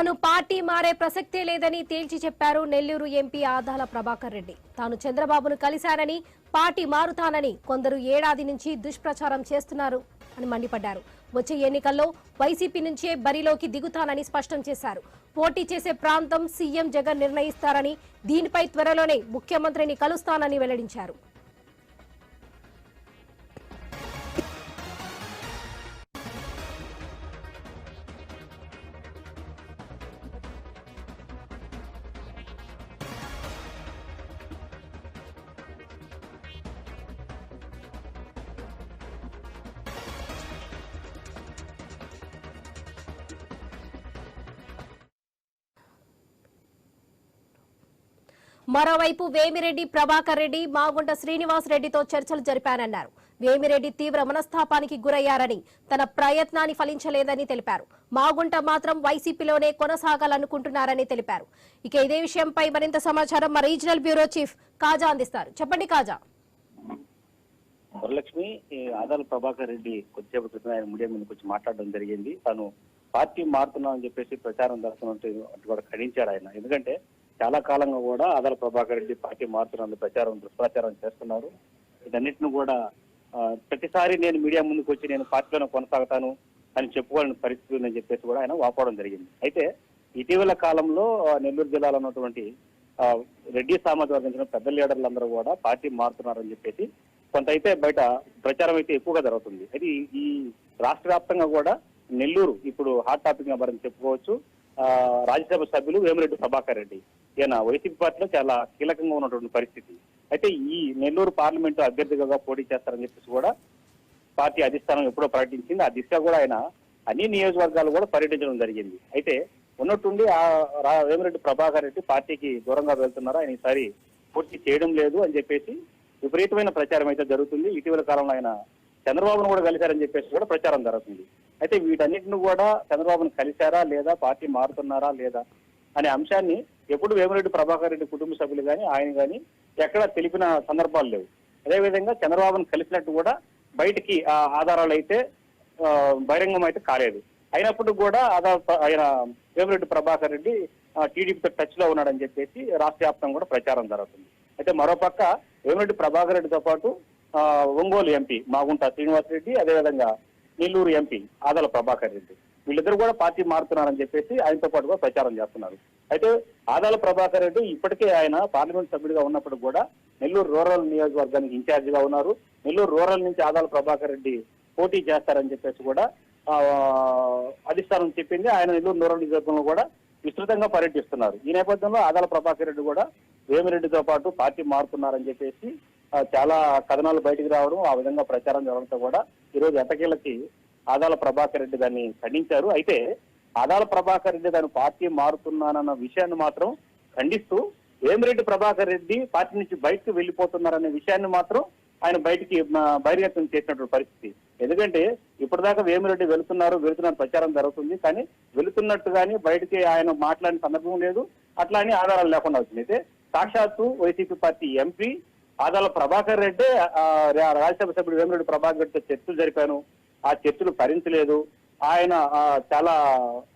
తాను పార్టీ మారే ప్రసక్తే లేదని తేల్చి చెప్పారు నెల్లూరు ఎంపీ ఆదాల ప్రభాకర్ రెడ్డి. తాను చంద్రబాబును కలిశానని పార్టీ మారుతానని కొందరు ఏడాది నుంచి దుష్ప్రచారం చేస్తున్నారు అని మండిపడ్డారు. వచ్చే ఎన్నికల్లో వైసీపీ నుంచే బరిలోకి దిగుతానని స్పష్టం చేశారు. పోటీ చేసే ప్రాంతం సీఎం జగన్ నిర్ణయిస్తారని దీనిపై త్వరలోనే ముఖ్యమంత్రిని కలుస్తానని వెల్లడించారు. మరోవైపు వేమిరెడ్డి ప్రభాకర్ రెడ్డి మాగుంట శ్రీనివాస్ రెడ్డితో చర్చలు జరిపానన్నారు వేమిరెడ్డి తీవ్ర మనస్తాపానికి గురయ్యారని తన ప్రయత్నాన్ని ఫలించలేదని తెలిపారు. మాగుంట మాత్రం వైసీపీలోనే కొనసాగాలనుకుంటున్నారని తెలిపారు. ఇక ఇదే విషయంపై మరింత సమాచారం మా రీజనల్ బ్యూరో చీఫ్ కాజా అందిస్తారు. చెప్పండి కాజా. వరలక్ష్మి ఆదాల ప్రభాకర్ రెడ్డి కొద్దిసేపు క్రితం ఆయన మీడియా మీద వచ్చి మాట్లాడడం జరిగింది. తను పార్టీ మారుతున్నామని చెప్పేసి ప్రచారం జరుగుతున్నట్టు కూడా ఖండించాడు ఆయన. ఎందుకంటే చాలా కాలంగా కూడా ఆదాల ప్రభాకర్ రెడ్డి పార్టీ మారుతున్నందుకు ప్రచారం దుష్ప్రచారం చేస్తున్నారు. ఇదన్నిటిని కూడా ప్రతిసారి నేను మీడియా ముందుకు వచ్చి నేను పార్టీలోనే కొనసాగుతాను అని చెప్పుకోవాలని పరిస్థితి ఉందని చెప్పేసి కూడా ఆయన వాపోవడం జరిగింది. అయితే ఇటీవల కాలంలో నెల్లూరు జిల్లాలో ఉన్నటువంటి రెడ్డి సామాజిక వర్గం పెద్ద లీడర్లందరూ కూడా పార్టీ మారుతున్నారని చెప్పేసి కొంత అయితే బయట ప్రచారం అయితే ఎక్కువగా జరుగుతుంది. అయితే ఈ- రాష్ట్ర వ్యాప్తంగా కూడా నెల్లూరు ఇప్పుడు హాట్ టాపిక్గా మనం చెప్పుకోవచ్చు. ఆ, రాజ్యసభ సభ్యులు వేమిరెడ్డి ప్రభాకర్ రెడ్డి. ఈయన వైసీపీ పార్టీలో చాలా కీలకంగా ఉన్నటువంటి పరిస్థితి. అయితే ఈ నెల్లూరు పార్లమెంటు అభ్యర్థిగా పోటీ చేస్తారని చెప్పేసి కూడా పార్టీ అధిష్టానం ఎప్పుడో ప్రకటించింది. ఆ దిశగా కూడా ఆయన అన్ని నియోజకవర్గాలు కూడా పర్యటించడం జరిగింది. అయితే ఉన్నట్టుండి ఆ వేమిరెడ్డి ప్రభాకర్ రెడ్డి పార్టీకి దూరంగా వెళ్తున్నారు. ఆయన ఈసారి పూర్తి చేయడం లేదు అని చెప్పేసి విపరీతమైన ప్రచారం అయితే జరుగుతుంది. ఇటీవల కాలంలో ఆయన చంద్రబాబును కూడా కలిశారని చెప్పేసి కూడా ప్రచారం జరుగుతుంది. అయితే వీటన్నిటిని కూడా చంద్రబాబును కలిశారా లేదా? పార్టీ మారుతున్నారా లేదా? అనే అంశాన్ని ఎప్పుడు వేమిరెడ్డి ప్రభాకర్ రెడ్డి కుటుంబ సభ్యులు కానీ ఆయన కానీ ఎక్కడ తెలిపిన సందర్భాలు లేవు. అదేవిధంగా చంద్రబాబును కలిసినట్టు కూడా బయటికి ఆ ఆధారాలు అయితే బహిరంగం అయితే కాలేదు. అయినప్పుడు కూడా ఆధార ఆయన వేమిరెడ్డి ప్రభాకర్ రెడ్డి టీడీపీతో టచ్లో ఉన్నాడని చెప్పేసి రాష్ట్ర వ్యాప్తంగా కూడా ప్రచారం జరుగుతుంది. అయితే మరోపక్క వేమిరెడ్డి ప్రభాకర్ రెడ్డితో పాటు ఒంగోలు ఎంపీ మాగుంట శ్రీనివాస్ రెడ్డి అదేవిధంగా నెల్లూరు ఎంపీ ఆదల ప్రభాకర్ రెడ్డి. వీళ్ళిద్దరు కూడా పార్టీ మారుతున్నారని చెప్పేసి ఆయనతో పాటు కూడా ప్రచారం చేస్తున్నారు. అయితే ఆదాల ప్రభాకర్ రెడ్డి ఇప్పటికే ఆయన పార్లమెంట్ సభ్యుడిగా ఉన్నప్పుడు కూడా నెల్లూరు రూరల్ నియోజకవర్గానికి ఇన్ఛార్జిగా ఉన్నారు. నెల్లూరు రూరల్ నుంచి ఆదాల ప్రభాకర్ రెడ్డి పోటీ చేస్తారని చెప్పేసి కూడా అధిష్టానం చెప్పింది. ఆయన నెల్లూరు రూరల్ నియోజకవర్గంలో కూడా విస్తృతంగా పర్యటిస్తున్నారు. ఈ నేపథ్యంలో ఆదాల ప్రభాకర్ రెడ్డి కూడా వేమిరెడ్డితో పాటు పార్టీ మారుతున్నారని చెప్పేసి చాలా కథనాలు బయటికి రావడం ఆ విధంగా ప్రచారం జరగడంతో కూడా ఈరోజు ఎటకేలకి ఆదాల ప్రభాకర్ రెడ్డి దాన్ని ఖండించారు. అయితే ఆదాల ప్రభాకర్ రెడ్డి దాని పార్టీ మారుతున్నానన్న విషయాన్ని మాత్రం ఖండిస్తూ వేమిరెడ్డి ప్రభాకర్ రెడ్డి పార్టీ నుంచి బయటకు వెళ్ళిపోతున్నారనే విషయాన్ని మాత్రం ఆయన బయటికి బహిర్గతం చేసినటువంటి పరిస్థితి. ఎందుకంటే ఇప్పటిదాకా వేమిరెడ్డి వెళుతున్నారు వెళుతున్న ప్రచారం జరుగుతుంది. కానీ వెళుతున్నట్టు కానీ బయటికి ఆయన మాట్లాడిన సందర్భం లేదు. అట్లా అని ఆధారాలు లేకుండా వచ్చింది. అయితే సాక్షాత్తు YCP party MP Adala Prabhakar Reddy Rajya Sabha సభ్యుడు వేమిరెడ్డి ప్రభాకర్ రెడ్డితో చర్చలు జరిపాను. ఆ చర్చలు భరించలేదు. ఆయన చాలా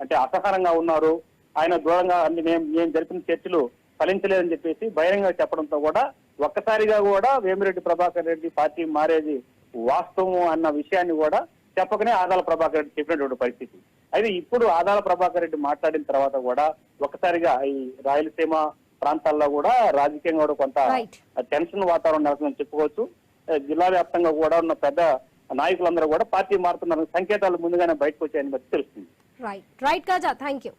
అంటే అసహనంగా ఉన్నారు. ఆయన దూరంగా అంటే మేము మేము జరిపిన చర్చలు ఫలించలేదని చెప్పేసి బహిరంగ చెప్పడంతో కూడా ఒక్కసారిగా కూడా వేమిరెడ్డి ప్రభాకర్ రెడ్డి పార్టీ మారేది వాస్తవం అన్న విషయాన్ని కూడా చెప్పకనే ఆదాల ప్రభాకర్ రెడ్డి చెప్పినటువంటి పరిస్థితి. అయితే ఇప్పుడు ఆదాల ప్రభాకర్ రెడ్డి మాట్లాడిన తర్వాత కూడా ఒక్కసారిగా ఈ రాయలసీమ ప్రాంతాల్లో కూడా రాజకీయంగా కూడా కొంత. టెన్షన్ వాతావరణం నెలకొందని చెప్పుకోవచ్చు. జిల్లా వ్యాప్తంగా కూడా ఉన్న పెద్ద నాయకులందరూ కూడా పార్టీ మారుతున్న సంకేతాలు ముందుగానే బయటకు వచ్చాయని బట్టి తెలుస్తుంది. Right right Kaja thank you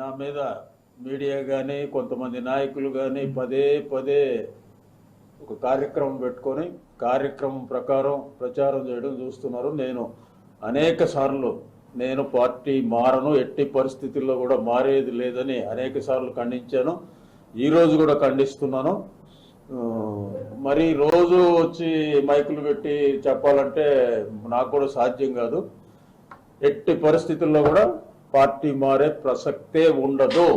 నా మీద మీడియా కానీ కొంతమంది నాయకులు కానీ పదే పదే ఒక కార్యక్రమం పెట్టుకొని కార్యక్రమం ప్రకారం ప్రచారం చేయడం చూస్తున్నారు. నేను అనేక సార్లు నేను పార్టీ మారను ఎట్టి పరిస్థితుల్లో కూడా మారేది లేదని అనేక సార్లు ఖండించాను. ఈరోజు కూడా ఖండిస్తున్నాను. మరి రోజు వచ్చి మైకులు పెట్టి చెప్పాలంటే నాకు కూడా సాధ్యం కాదు. ఎట్టి పరిస్థితుల్లో కూడా పార్టీ మారే ప్రసక్తే ఉండదు.